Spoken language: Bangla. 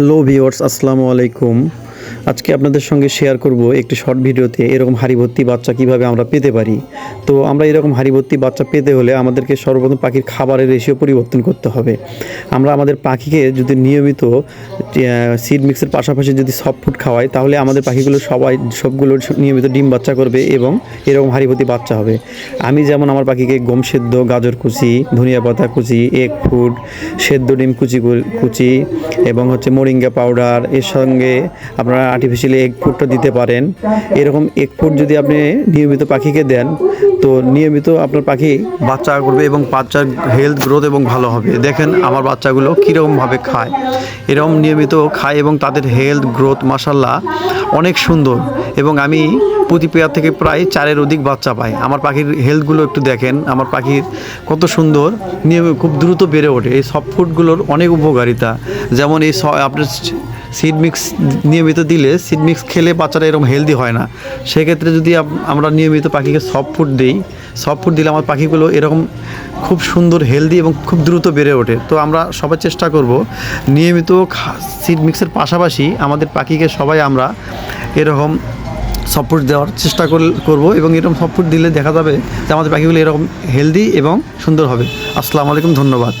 হ্যালো ভিওর্স আসসালামু আলাইকুম। আজকে আপনাদের সঙ্গে শেয়ার করব একটি শর্ট ভিডিওতে এরকম হাড়ি ভর্তি বাচ্চা কীভাবে আমরা পেতে পারি। তো আমরা এরকম হাড়ি ভর্তি বাচ্চা পেতে হলে আমাদেরকে সর্বপ্রথম পাখির খাবারের রেশিও পরিবর্তন করতে হবে। আমরা আমাদের পাখিকে যদি নিয়মিত সিড মিক্সের পাশাপাশি যদি সফট ফুড খাওয়াই, তাহলে আমাদের পাখিগুলো সবাই, সবগুলো নিয়মিত ডিম বাচ্চা করবে এবং এরকম হাড়ি ভর্তি বাচ্চা হবে। আমি যেমন আমার পাখিকে গম সেদ্ধ, গাজর কুচি, ধনিয়া পাতা কুচি এগ ফুড সেদ্ধ ডিম কুচি কুচি এবং হচ্ছে মোরিঙ্গা পাউডার এর সঙ্গে আপনারা আর্টিফিশিয়ালি এগ ফুডটা দিতে পারেন। এরকম এগ ফুড যদি আপনি নিয়মিত পাখিকে দেন, তো নিয়মিত আপনার পাখি বাচ্চা করবে এবং বাচ্চার হেলথ গ্রোথ এবং ভালো হবে। দেখেন আমার বাচ্চাগুলো কীরকমভাবে খায়। এরকম নিয়মিত খায় এবং তাদের হেলথ গ্রোথ মাসাল্লাহ অনেক সুন্দর। এবং আমি প্রতি পেয়ার থেকে প্রায় চারের অধিক বাচ্চা পাই। আমার পাখির হেলথগুলো একটু দেখেন। আমার পাখির কত সুন্দর। নিয়ম খুব দ্রুত বেড়ে ওঠে। এই সব ফুডগুলোর অনেক উপকারিতা। যেমন এই আপনার সিড মিক্স নিয়মিত দিলে সিড মিক্স খেলে বাচ্চারা এরকম হেলদি হয় না। সেক্ষেত্রে যদি আমরা নিয়মিত পাখিকে সফট ফুড দিই সফট ফুড দিলে আমার পাখিগুলো এরকম খুব সুন্দর হেলদি এবং খুব দ্রুত বেড়ে ওঠে। তো আমরা সবাই চেষ্টা করব নিয়মিত সিড মিক্সের পাশাপাশি আমাদের পাখিকে সবাই আমরা এরকম সাপোর্ট দেওয়ার চেষ্টা কর- করব এবং এরকম সাপোর্ট দিলে দেখা যাবে যে আমাদের পাখিগুলো এরকম হেলদি এবং সুন্দর হবে। আসসালামু আলাইকুম, ধন্যবাদ।